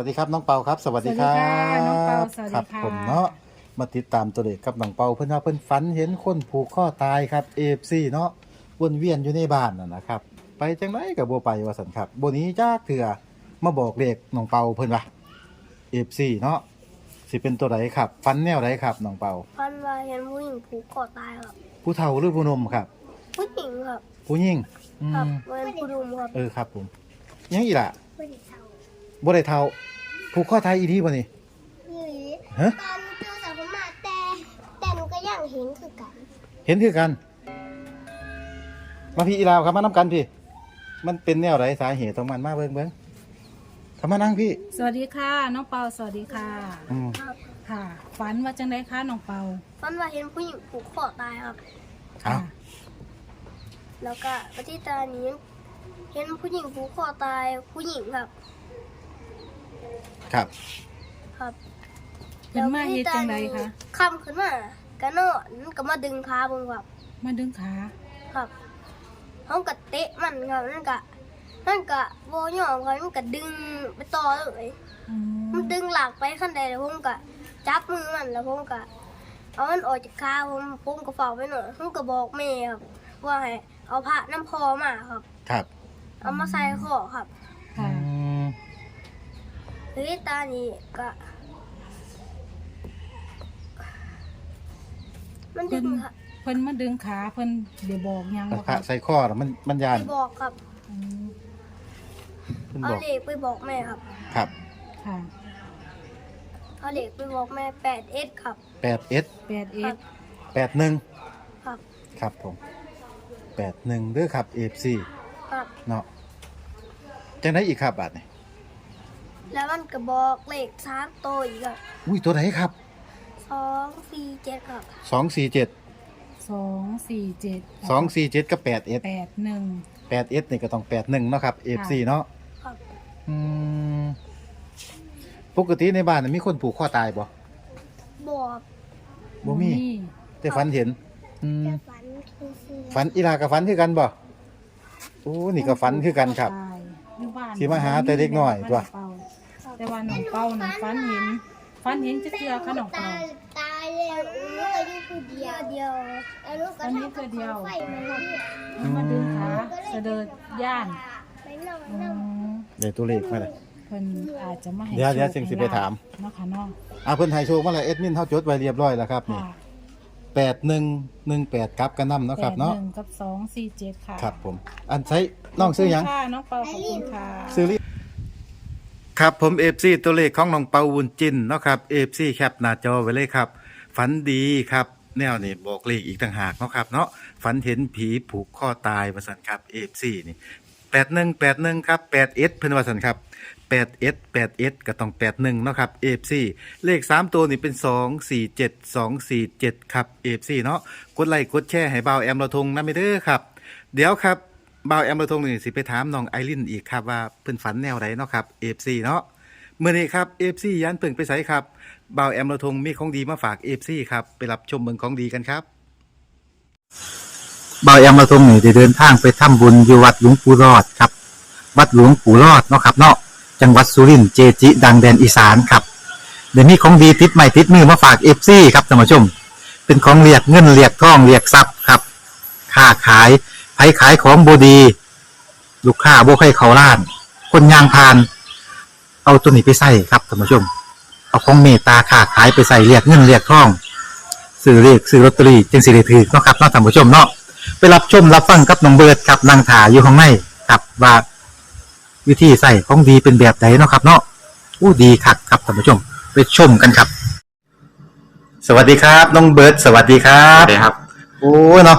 วัสดีครับน้องเปาครับ สวัสดีครับสวัสดีค่ะน้องเปาสวัสดีครับค่ะผมเนาะมาติดตามตัวเลขกับน้องเปาเพิ่นว่าเพิ่นฝันเห็นคนผูกข้อตายครับ AFC เนาะวนเวียนอยู่ในบ้านน่ะนะครับ ไปจังไดก็บ่ไปว่าซั่นครับบ่หนี้จากเถื่อมาบอกเลขน้องเปาเพิ่นว่า AFC เนาะสิเป็นตัวใดครับฝันแนวใดครับน้องเปา พันว่าเห็นผู้หญิงผูกคอตายครับ ผู้เฒ่าหรือผู้หนมครับ ผู้หญิงครับผู้หญิงอืครับมเป็นผู้ดุมครับ เออครับผมยังอีกล่ะ ผู้หญิงเทา บ่ได้เฒ่าผูกข้อตายอีทีบ่นี่หรือฮะตอนเจอสาวมาแต่แต่หนูก็ยังเห็นคือกันเห็นคือกัน มาพี่อีลาวครับมานํกันพี่ มันเป็นแนวไรสาเหตุของมันมาเบิ่งเบิ่งทำมานั่งพี่สวัสดีค่ะ น้องเปาสวัสดีค่ะ อืมครับค่ะ ฝันว่าจังไดคะน้องเปาพันว่าเห็นผู้หญิงผูกคอตายครับ เอาแล้วก็ปฏิตานี้เห็นผู้หญิงผูกคอตายผู้หญิงครับ ครับ ครับเป็นมาเฮ็ดจังไดคะคำขึ้นมาก็นอนก็มาดึงขาผมครับ มาดึงขา ครับเขาก็เตะมันครับนั่นก็นั่นก็โบยอมครับมันก็ดึงไปต่อเลยอืมมันดึงหลักไปขั้นใดแล้วผมก็จับมือมันแล้วผมก็เอามันออกจากขาผมผมก็เฝ้าไปหน่อยผมก็บอกแม่ครับ ว่าให้เอาผ้าน้ำพอมาครับ ครับ เอามาใส่คอครับค่ะอืม เฮ้ยตานี้ก็ มันดึงครับเพิ่นมาดึงขาเพิ่นเดี๋ยวบอกหยังเอาบ่พระคะใส่ข้อน่ะมันมันยานไปบอกครับอืมเพิ่นเอาบอกเหล็กไปบอกแม่ครับครับค่ะเอาเหล็กไปบอกแม่แปดเอสครับ แปดเอสแปดเอ็ครัดบแปดหนึ่งครับครับผมแปดหนึ่งเด้อครับเอฟซีครับเนาะจังไดอีกครับบาทนี่ แล้วมันก็บอกเลขสามตัวอีกครับอุ้ยตัวไหนครับสองสี่เจ็ดครับสองสี่เจ็ดสองสี่เจ็ดสองสี่เจ็ดกับแปดเอสแปดหนึ่ง แปดเอสนี่ก็ต้องแปดหนึ่งเนาะครับเอฟซีเนาะครับอืมปกติในบ้านน่ะมีคนผูกข้อตายบ่บอกบ่มีแต่ฝันเห็นอืมจะฝันคือซื้อฝันอีลากับฝันคือกันบ่โอ้นี่ก็ฝันคือกันครับตายอยู่บ้านสิมาหาแต่เด็กน้อยตัว แต่ว่าน้องเปาน่ะฝันเห็นฝันเห็นจะเทื่อค่ะน้องเปาตายแล้วลูกคือเดียวเดียวแล้วลูกก็อันนี้คือเดียว ไฟมันครับเพิ่นมาดึงขาเสดย่านไปนอนอืนอนมเดี๋ยวตัวเลขมาเลย เพิ่นอาจจะมาให้เดี๋ยวเดี๋ยวโชคจึงสิไปถาม เนาะค่ะเนาะอ่าเพิ่นให้โชคมาแล้วเอ็ดมินเฮาจดไว้เรียบร้อยแล้วครับนี่ค่ะ8118กลับกันนํเนาะครับเนาะแปดหนึ่งกับสองสี่เจ็ดค่ะครับผม อันใช้น้องซื้อหยังขบคุณค่ะน้องเปาขอบคุณค่ะ ซื้อลิ ครับผม FC ตัวเลขของน้องเปาวุนจินเนาะครับ FC แคปหน้าจอไว้เลยครับ ฝันดีครับ แนวนี่บอกเลขอีกต่างหากเนาะครับเนาะฝันเห็นผีผูกข้อตายวาซั่นครับ FC นี่8181ครับ8 s เพิ่นว่าซั่นครับ8 s 8 s ก็ต้อง81เนาะครับ FC เลข3ตัวนี่เป็น247 247ครับ FC เนาะกดไลค์กดแชร์ให้เบาแอมเราทงนะไม่เด้อครับ เดี๋ยวครับ บ่าวแอมระทงนี่สิไปถามน้องไอรินอีกครับว่าเพิ่นฝันแนวใดเนาะครับ FC เนาะเมื่อนี้ครับ FC ยันเพิ่งไปไสครับบ่าวแอมระทงมีของดีมาฝาก FC ครับไปรับชมเมืองของดีกันครับบ่าวแอมระทงนี่ได้เดินทางไปทำบุญอยู่วัดหลวงปู่รอดครับ วัดหลวงปู่รอดเนาะครับเนาะจังหวัดสุรินทร์เจจิ ดังแดนอีสานครับเดี๋ยวนี้ของดีติดใหม่ติดมือมาฝาก FC ครับท่านผู้ชม เป็นของเรียกเงินเรียกทองเรียกทรัพย์ครับ ค้าขาย ผขายของบดี ลูกค้าบ่ให้เขาล้าน คนยางพาน เอาตัวนี้ไปใส่ครับท่านผู้ชม เอาของเมตตาค้าขายไปใส่เรียกเงินเรียกทองซื้อเรียกซื้อลอตเตอรี่จึงสิได้ถือเนาะครับเนาะท่านผู้ชมเนาะไปรับชมรับฟังกับน้องเบิร์ดครับนางถาอยู่ข้างในครับว่าวิธีใส่ของดีเป็นแบบไหนเนาะครับ เนาะอู้ดีคักครับท่านผู้ชม ไปชมกันครับ สวัสดีครับน้องเบิร์ดสวัสดีครัครับบครับ โอ้เนาะ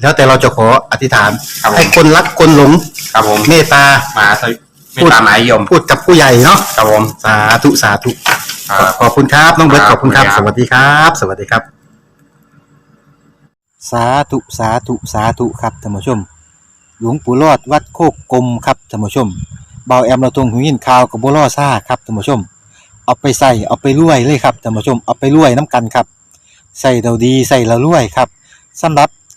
แล้วแต่เราจะขออธิษฐานครับผม ให้คนรักคนหลงครับผมเมตตา มาสวิไม่ตามหมายยมพูดกับผู้ใหญ่เนาะครับผมสาธุสาธุ ครับ ขอบคุณครับ น้องเบิร์ตคขรับอบคุณครับขอบสคุณครับวัสดีครับ สวัสดีครับ สาธุสาธุสาธุครับท่านผู้ชม หลวงปู่รอดวัดโคกกลมครับท่านผู้ชมเบาแอมเราตรงหูยินข่าวกับบัวล่อซ่าครับท่านผู้ชม เอาไปใส่เอาไปรวยเลยครับท่านผู้ชมเอาไปรวยน้ำกันครับใส่เราดีใส่เรารวยครับสำหรับ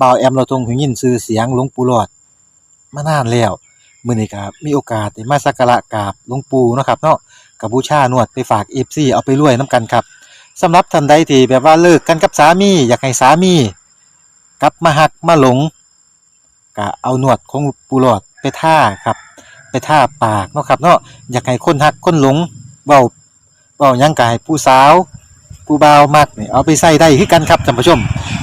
บ่าวแอมเราทรงหูยินชื่อเสียงหลวงปู่หลอดมานานแล้วมื้อนี้ก็มีโอกาสได้มาสักการะกราบหลวงปู่เนาะครับเนาะกับบูชานวดไปฝาก FC เอาไปรวยนํกันครับสำหรับท่านใดที่แบบว่าเลิกกันกับสามีอยากให้สามี กลับมาหักมาหลงก็เอาหนวดของปูหลอดไปท่าครับ ไปท่าปากเนาะครับเนาะอยากให้คนหักคนหลงเบาเบายังกายผู้สาว ผู้บ่าวมักนี่เอาไปใส่ได้คือกันครับท่านผู้ชม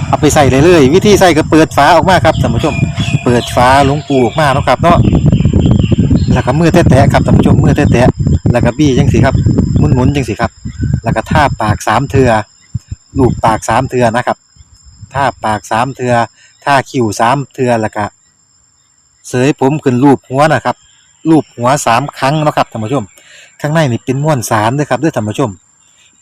เอาไปใส่เลยเลยวิธีใส่ก็เปิดฝาออกมาครับท่านผู้ชม เปิดฝาหลวงปูออกมาเนาะครับเนาะแล้วก็มือแตะๆครับท่านผู้ชมมือแตะๆแล้วก็บี้จังสิครับหมุนๆจังสิครับ แล้วก็ท่าปากสามเทือลูบปากสามเทือนะครับท่าปากสามเทือท่าคิ้วสามเทือแล้วก็เสยผมขึ้นรูปหัวนะครับรูปหัวสามครั้งนะครับท่านผู้ชม ข้างในนี่เป็นม้วนสารด้วยครับด้วยท่านผู้ชม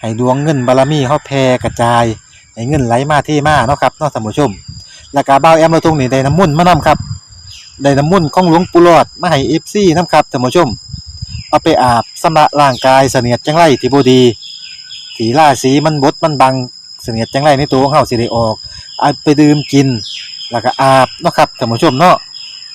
ให้ดวงเงินบารมีเฮาแผ่กระจาย ให้เงินไหลมาเทมาเนาะครับเนาะท่านผู้ชม แล้วก็เบาแอมเราทุงนี่ได้น้ำมุ่นมานํครับได้น้ำมุ่นของหลวงปู่หลอดมาให้เอฟซีนํครับท่านผู้ชม เอาไปอาบสำระร่างกายเสนียดจังไรที่บดีสีล่าสีมันบดมันบังเสนียดจังไรในตัวของเฮาสิได้ออกเอาไปดื่มกิน แล้วก็อาบเนาะครับท่านผู้ชมเนาะ